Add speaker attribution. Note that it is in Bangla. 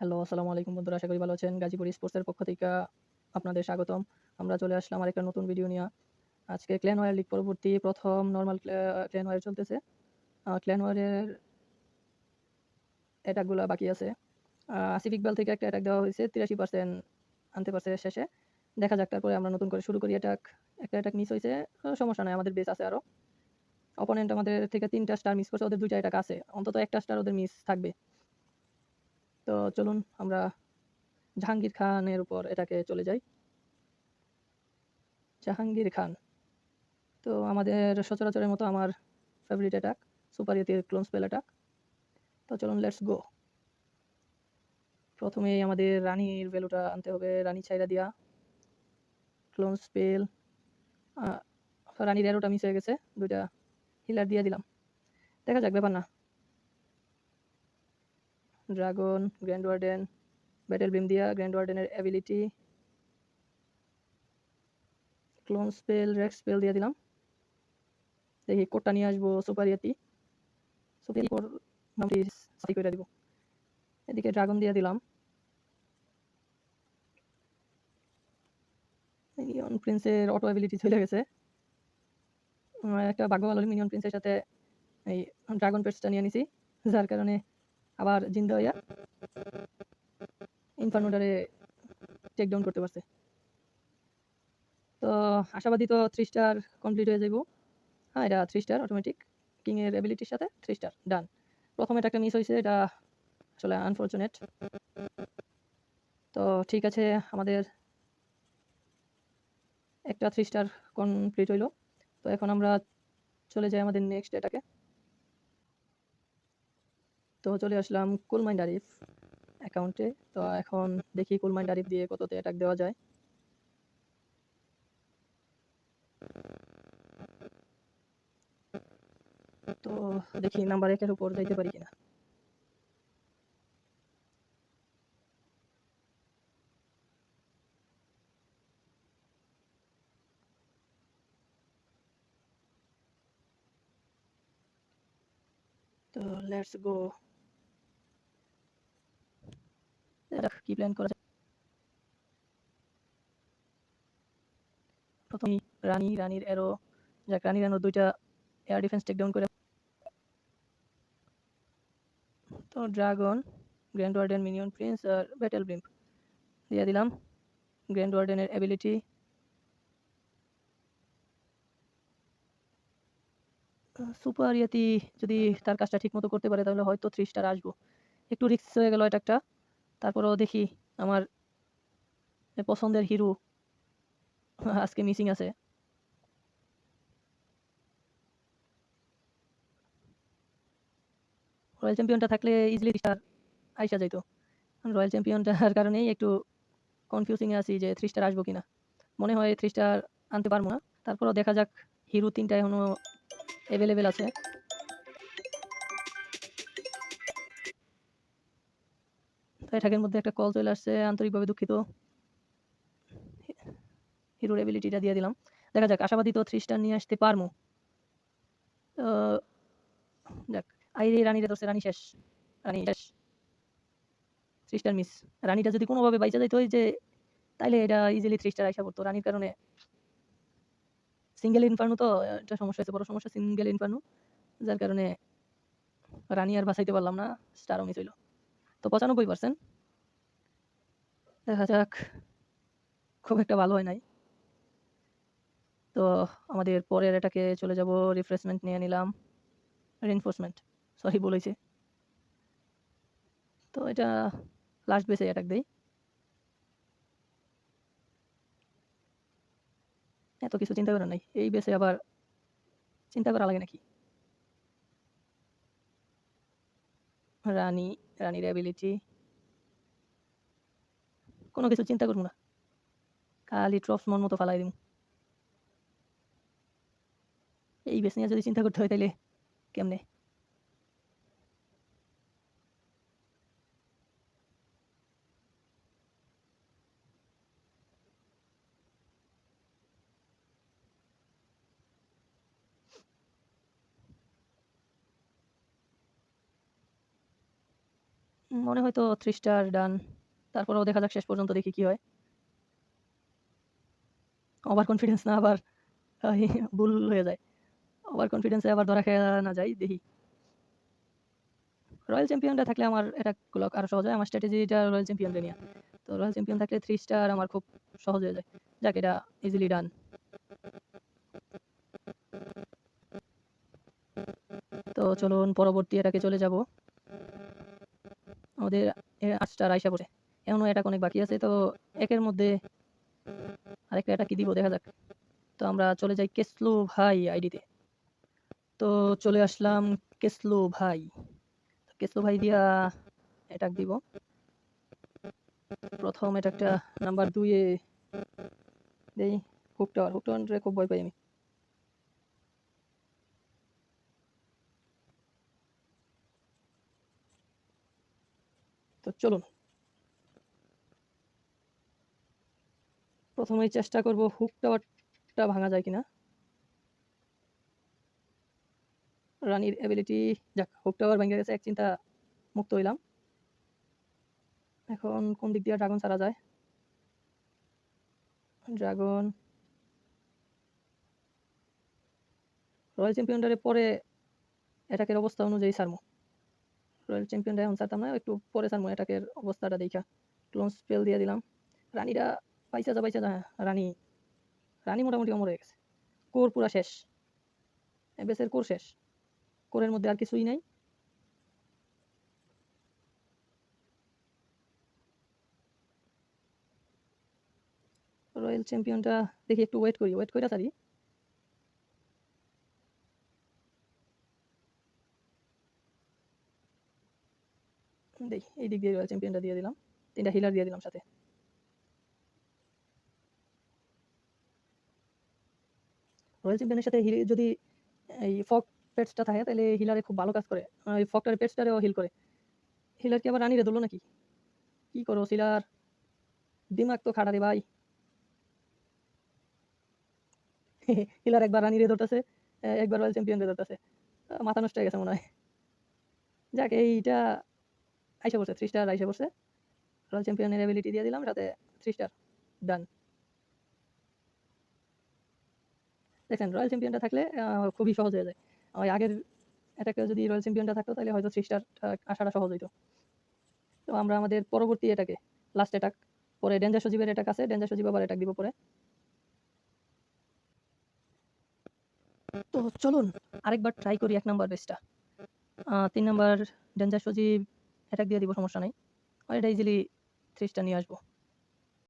Speaker 1: হ্যালো, আসসালামু আলাইকুম বন্ধুরা। আশা করি ভালো আছেন। গাজীপুর স্পোর্টসের পক্ষ থেকে আপনাদের স্বাগতম। আমরা চলে আসলাম আরেকটা নতুন ভিডিও নিয়া। আজকে ক্ল্যান ওয়ার লিগ পরবর্তী প্রথম নরমাল ক্ল্যা ক্ল্যান ওয়ার চলতেছে। ক্ল্যান ওয়ারের অ্যাটাকগুলা বাকি আছে। আসিফ ইকবাল থেকে একটা অ্যাটাক দেওয়া হয়েছে। 83% আনতে পারছে শেষে। দেখা যাক তারপরে আমরা নতুন করে শুরু করি অ্যাটাক। একটা অ্যাটাক মিস হয়েছে সমস্যা নাই আমাদের বেস আছে আরও। অপোনেন্ট আমাদের থেকে তিনটা স্টার মিস করছে। ওদের ২ টা অ্যাটাক আছে। অন্তত একটা স্টার ওদের মিস থাকবে। তো চলুন আমরা জাহাঙ্গীর খানের উপর এটাকে চলে যাই। জাহাঙ্গীর খান। তো আমাদের সচরাচরের মতো আমার ফেভারিট অ্যাটাক সুপার ইয়েতির ক্লোন স্পেল অ্যাটাক। তো চলুন লেটস গো। প্রথমেই আমাদের রানীর ভ্যালুটা আনতে হবে। রানী ছাইড়া দিয়া ক্লোন স্পেল রানীর অ্যারোটা মিস হয়ে গেছে। ২ টা হিলার দিয়ে দিলাম। দেখা যাক, ব্যাপার না। Dragon, grand warden, battle blimp দিয়া grand ওয়ার্ডেনের ability clone spell, rage spell দিয়ে দিলাম। দেখি কোডটা নিয়ে আসব সুপার ইয়েতি। কোড মোটামুটি সাই কইরা দিব। এদিকে ড্রাগন দিয়ে দিলাম। মিনিয়ন প্রিন্সের অটো অ্যাবিলিটি চলে গেছে। একটা ভালো মিনিয়ন প্রিন্সের সাথে এই ড্রাগন পেটসটা নিয়ে নিছি। যার কারণে আবার জিন্দা হইয়া ইনফার্নোটারে টেক ডাউন করতে পারছে। তো আশাবাদী তো থ্রি স্টার কমপ্লিট হয়ে যাইবো। হ্যাঁ, এটা থ্রি স্টার অটোমেটিক। কিং এর অ্যাবিলিটির সাথে থ্রি স্টার ডান। প্রথম অ্যাটাকটা মিস হয়েছে এটা আসলে আনফরচুনেট। তো ঠিক আছে আমাদের একটা থ্রি স্টার কমপ্লিট হইল। তো এখন আমরা চলে যাই আমাদের নেক্সট অ্যাটাকে। তো চলে আসলাম কুল মাইন্ড আরিফ অ্যাকাউন্টে। তো এখন দেখি কুল মাইন্ড আরিফ দিয়ে কততে অ্যাটাক দেওয়া যায়। তো দেখি নাম্বার ১ এর উপর যাইতে পারি কিনা। তো লেটস গো। দেখা যাক কি প্ল্যান করা যায়। প্রথমেই রানী, রানীর অ্যারো যাক রানীর অ্যারো ২ টা এয়ার ডিফেন্স টেক ডাউন করে তো dragon, grand warden, minion prince আর ব্যাটেল বিম দিয়ে দিলাম। গ্র্যান্ড ওয়ার্ডেনের অ্যাবিলিটি সুপার ইয়েতি যদি তার কাজটা ঠিক মতো করতে পারে তাহলে হয়তো 3 স্টার আসব। একটু রিস্ক হয়ে গেল অ্যাটাকটা। তারপরেও দেখি আমার পছন্দের হিরো আজকে মিসিং আছে। রয়্যাল চ্যাম্পিয়নটা থাকলে ইজিলি স্টার আইসা যাইতো রয়্যাল চ্যাম্পিয়নটার কারণেই একটু কনফিউজিং আছি যে 3 স্টার আসব কিনা। মনে হয় 3 স্টার আনতে পারব না। তারপরেও দেখা যাক হিরো ৩ টা এখনও এভেইলেবল আছে। তো অ্যাটাকের মধ্যে একটা কল চলে আসছে। আন্তরিকভাবে দুঃখিত। হিরোর অ্যাবিলিটিটা দিয়ে দিলাম। দেখা যাক, আশাবাদী তো 3 স্টার নিয়ে আসতে পারমু। তো যাক আইরে রানীরে ধরছে, রানী শেষ। রানী শেষ। 3 স্টার মিস। রানীটা যদি কোনোভাবে বাইচা যাইত, ওই যে, তাইলে এটা ইজিলি 3 স্টার আইসা পড়তো। রানীর কারণে সিঙ্গেল ইনফার্নো তো এটা সমস্যা হইছে। বড় সমস্যা সিঙ্গেল ইনফার্নো। যার কারণে রানী আর বাঁচাইতে পারলাম না। স্টারও মিস হইল। তো ৯৫% দেখা যাক। খুব একটা ভালো হয় নাই। তো আমাদের পরের এটাকে চলে যাব। রিফ্রেশমেন্ট নিয়ে নিলাম। রিইনফোর্সমেন্ট সরি হইছে। তো এটা লাস্ট বেসে অ্যাটাক দেই। এত কিছু চিন্তা করার নাই। এই বেসে আবার চিন্তা করা লাগে নাকি? রানী, রানীর অ্যাবিলিটি কোনো কিছু চিন্তা করব না। খালি ট্রফ মন মতো ফালাই দিব এই বেশ নিয়ে যদি চিন্তা করতে হয় তাহলে কেমনে? মনে হয় তো থ্রি স্টার ডান তারপরেও দেখা যাক শেষ পর্যন্ত দেখি কি হয়। ওভার কনফিডেন্স না আবার ভুল হয়ে যায়। ওভার কনফিডেন্সে আবার ধরা খেয়ে না যাই, দেখি। রয়্যাল চ্যাম্পিয়নটা থাকলে আমার এটা গুলো আরও সহজ হয়। আমার স্ট্র্যাটেজিটা রয়্যাল চ্যাম্পিয়নকে নিয়ে। তো রয়্যাল চ্যাম্পিয়ন থাকলে থ্রি স্টার আমার খুব সহজ হয়ে যায়। যাক, এটা ইজিলি ডান তো চলুন, পরবর্তী এটাকে চলে যাব। আমাদের আটটা রাইসা পড়ে। এখনও এটা অনেক বাকি আছে, তো একের মধ্যে আরেকটা এটা কি দিব দেখা যাক। তো আমরা চলে যাই কেসলু ভাই আইডিতে। তো চলে আসলাম কেসলু ভাই। কেসলু ভাই দিয়া এটা দিব। প্রথম এটা একটা নাম্বার দুইয়ে দেই। হুক টাওয়ার হুক টাওয়ার খুব ভয় পাই আমি। চলুন। প্রথমেই চেষ্টা করব হুক টাওয়ারটা ভাঙা যায় কিনা। রানীর এবিলিটি যাক হুক টাওয়ার ভেঙে গেছে, এক চিন্তা মুক্ত হইলাম। এখন কোন দিক দিয়ে ড্রাগন ছাড়া যায়? ড্রাগন রয়্যাল চ্যাম্পিয়নটারে পরে অ্যাটাকের অবস্থা অনুযায়ী সারমো রয়্যাল চ্যাম্পিয়নটা এখন ছাড়তাম না একটু পরে সারমো অ্যাটাকের অবস্থাটা দেখা। ক্লোন স্পেল দিয়ে দিলাম। রানীরা পাইসা যা পাইসা যা রানী। রানী মোটামুটি হয়ে গেছে। কোর পুরা শেষ। এবেসের কোর শেষ। কোরের মধ্যে আর কিছুই নাই। রয়্যাল চ্যাম্পিয়নটা দেখি, একটু ওয়েট করি। ওয়েট করে সারি এই দিক দিয়ে চ্যাম্পিয়নটা দিয়ে দিলাম। তিনটা হিলার দিয়ে দিলাম সাথে। রয়্যাল চ্যাম্পিয়নের সাথে যদি এই ফক পেটসটা থাকে, তাহলে হিলারে খুব ভালো কাজ করে। আর এই ফকটার পেটসটারেও হিল করে। হিলার কি আবার রানিরে ধরলো নাকি? কি করো সিলার দিমাগ তো খাটা রে ভাই। হিলার একবার রানিরে ধরতেছে একবার রয়্যাল ধরতেছে। মাথা নষ্ট হয়ে গেছে মনে হয়। যাক, এইটা আইসা পড়ছে থ্রি স্টার আইসা পড়ছে। রয়্যাল চ্যাম্পিয়নের অ্যাবিলিটি দিয়ে দিলাম, সাথে থ্রি স্টার ডান দেখেন রয়্যাল চ্যাম্পিয়নটা থাকলে খুবই সহজ হয়ে যায়। ওই আগের এটাকে যদি রয়্যাল চ্যাম্পিয়নটা থাকতো, তাহলে হয়তো থ্রি স্টার আসাটা সহজ হইতো। তো আমরা আমাদের পরবর্তী এটাকে লাস্ট অ্যাটাক পরে ডেঞ্জার সজীবের অ্যাটাক আছে ডেঞ্জার সজীব আবার অ্যাটাক দিব পরে। তো চলুন, আরেকবার ট্রাই করি এক নাম্বার বেসটা তিন নাম্বার ডেঞ্জার সজীব অ্যাটাক দিয়ে দিব সমস্যা নাই। আর এটা ইজিলি থ্রি স্টার নিয়ে আসব।